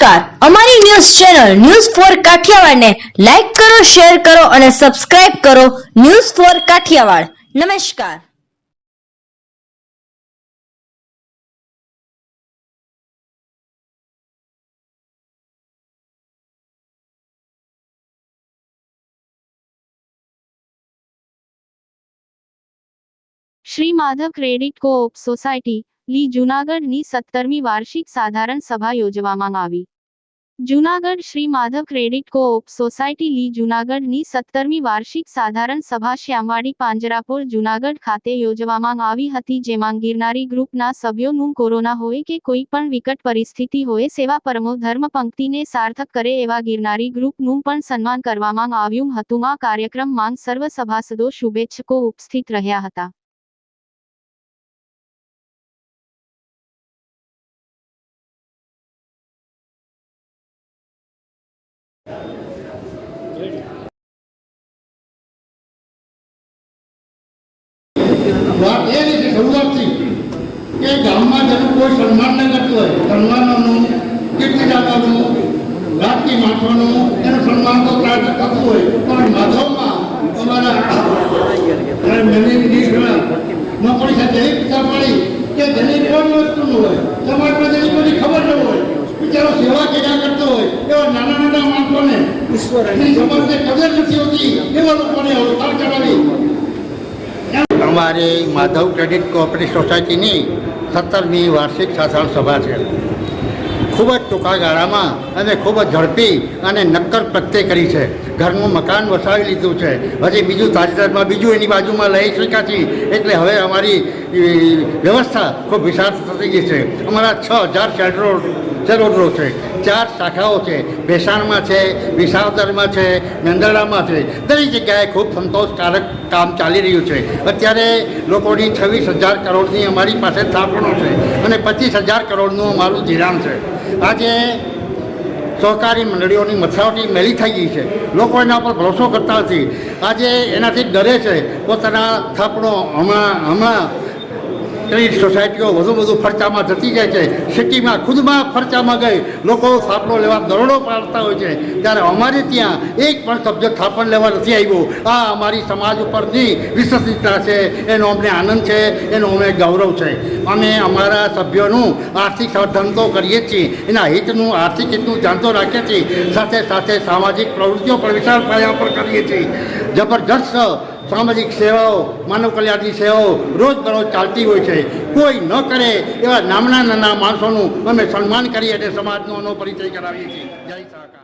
નમસ્કાર. અમારી news channel news for કાઠિયાવાડને લાઈક કરો, શેર કરો અને સબસ્ક્રાઇબ કરો ન્યૂઝ ફોર કાઠિયાવાડ. નમસ્કાર. Shri Madhav credit co-op society, લી જૂનાગઢની સત્તરમી વાર્ષિક સાધારણ સભા યોજવામાં આવી. Junagadh Shri Madhav credit co-op society લી જૂનાગઢની સત્તરમી વાર્ષિક સાધારણ સભા શ્યામવાડી પાંજરાપોળ જૂનાગઢ ખાતે યોજવામાં આવી હતી જેમાં ગિરનારી ગ્રુપના સભ્યોનું કોરોના હોય કે કોઈ પણ વિકટ પરિસ્થિતિ હોય સેવા પરમો ધર્મ પંક્તિને સાર્થક કરે એવા ગિરનારી ગ્રુપનું પણ સન્માન કરવામાં આવ્યું હતું. આ કાર્યક્રમમાં સર્વ સભાસદો શુભેચ્છકો ઉપસ્થિત રહ્યા હતા. વાત એ રીતે શરૂઆતથી કે ગામમાં જેનું કોઈ સન્માન ન કરતું હોય, સન્માનોનું કીર્તિદાતાનું રાજકી માણસોનું એનું સન્માન તો પ્રાપ્ત થતું હોય, પણ માધવમાં અમારા મેની નોકરી શકે એવી પડી કે જેની કોઈ વસ્તુનું હોય, સમાજમાં જેની કોઈ ખબર ન હોય બિચારો સેવા કર્યા કરતો હોય એવા નાના નાના માણસોને ઈશ્વરની સમાજને કદર નથી હોતી એવા લોકોને ઓળખાણ કરાવી અમારી માધવ ક્રેડિટ કોઓપરેટિવ સોસાયટીની સત્તરમી વાર્ષિક સાધારણ સભા છે. ખૂબ જ ટૂંકા ગાળામાં અને ખૂબ જ ઝડપી અને નક્કર પ્રત્યે કરી છે. ઘરનું મકાન વસાવી લીધું છે. હજી બીજું તાજેતરમાં બીજું એની બાજુમાં લઈ શકાતી એટલે હવે અમારી વ્યવસ્થા ખૂબ વિશાળ થતી ગઈ છે. અમારા છ હજાર શેડરો શેરહોલ્ડરો છે. ચાર શાખાઓ છે. ભેસાણમાં છે, વિસાવદરમાં છે નંદરડામાં છે. દરેક જગ્યાએ ખૂબ સંતોષકારક કામ ચાલી રહ્યું છે. અત્યારે લોકોની છવ્વીસ હજાર કરોડની અમારી પાસે થાપણો છે અને પચીસ હજાર કરોડનું અમારું ધિરાણ છે. આજે સહકારી મંડળીઓની મથાવટી મેલી થઈ ગઈ છે. લોકો એના પર ભરોસો કરતા નથી. આજે એનાથી ડરે છે. પોતાના થાપણો હમણાં હમણાં ક્રેડિટ સોસાયટીઓ વધુ વધુ ખર્ચામાં જતી જાય છે, સિટીમાં ખુદમાં ફરચામાં ગઈ, લોકો થાપણો લેવા દરોડો પાડતા હોય છે. ત્યારે અમારે ત્યાં એક પણ સભ્ય થાપણ લેવા નથી આવ્યો. આ અમારી સમાજ ઉપરની વિશ્વસનીયતા છે, એનો અમને આનંદ છે, એનો અમે ગૌરવ છે. અમે અમારા સભ્યોનું આર્થિક તો કરીએ છીએ, એના હિતનું આર્થિક હિતનું જાણતો રાખીએ છીએ. સાથે સાથે સામાજિક પ્રવૃત્તિઓ પણ વિશાળ પાયા પર કરીએ છીએ. જબરજસ્ત સામાજિક સેવાઓ, માનવ કલ્યાણની સેવાઓ રોજબરોજ ચાલતી હોય છે. કોઈ ન કરે એવા નામના નાના માણસોનું અમે સન્માન કરી અને સમાજનો પરિચય કરાવીએ છીએ. જય સહકાર